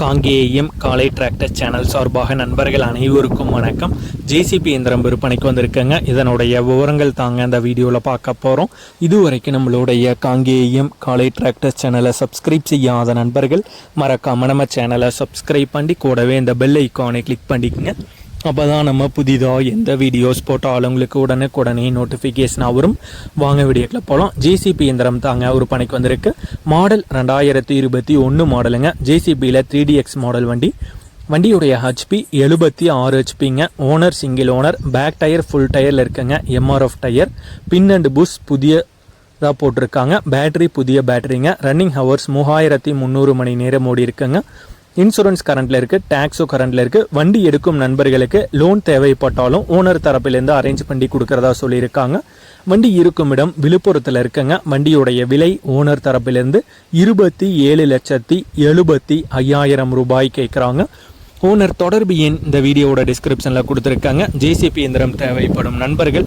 காங்கேயம் காலை tractor channel சார்பாக நண்பர்கள் அனைவருக்கும் வணக்கம். ஜேசிபி இயந்திரம் விற்பனைக்கு வந்திருக்கேங்க. இதனுடைய விவரங்கள் தாங்க அந்த வீடியோவில் பார்க்க போகிறோம் இதுவரைக்கும் நம்மளுடைய காங்கேயம் காலை டிராக்டர் சேனலை சப்ஸ்கிரைப் செய்யாத நண்பர்கள் மறக்காம நம்ம சேனலை சப்ஸ்கிரைப் பண்ணி கூடவே இந்த பெல் ஐக்கானை கிளிக் பண்ணிக்கங்க. அப்போ தான் நம்ம புதிதாக எந்த வீடியோஸ் போட்டாலும் உங்களுக்கு உடனுக்குடனே நோட்டிஃபிகேஷனாக வரும். வாங்க வீடியோக்கில் போகலாம் ஜேசிபி இயந்திரம் தாங்க ஒரு பணிக்கு வந்திருக்கு. மாடல் ரெண்டாயிரத்தி இருபத்தி ஒன்று மாடலுங்க ஜேசிபியில் த்ரீ டிஎக்ஸ் மாடல் வண்டி. வண்டியுடைய ஹெச்பி எழுபத்தி ஆறு ஹெச்பிங்க owner single owner back tyre full டயரில் இருக்குங்க. MRF tyre pin and bush புதிய இதாக போட்டிருக்காங்க. பேட்டரி புதிய பேட்டரிங்க ரன்னிங் ஹவர்ஸ் மூவாயிரத்தி முந்நூறு மணி நேரம் ஓடி இருக்குங்க இன்சூரன்ஸ் கரண்ட்ல இருக்கு டேக்ஸோ கரண்ட்ல இருக்கு. வண்டி எடுக்கும் நண்பர்களுக்கு லோன் தேவைப்பட்டாலும் ஓனர் தரப்பிலேருந்து அரேஞ்ச் பண்ணி கொடுக்கறதா சொல்லியிருக்காங்க. வண்டி இருக்கும் இடம் விழுப்புரத்தில் இருக்குங்க. வண்டியுடைய விலை ஓனர் தரப்பிலிருந்து இருபத்தி ஏழு லட்சத்தி எழுபத்தி ஐயாயிரம் ரூபாய் கேட்குறாங்க. ஓனர் தொடர்பு எண் இந்த வீடியோவோட டிஸ்கிரிப்ஷனில் கொடுத்துருக்காங்க. ஜேசிபி இயந்திரம் தேவைப்படும் நண்பர்கள்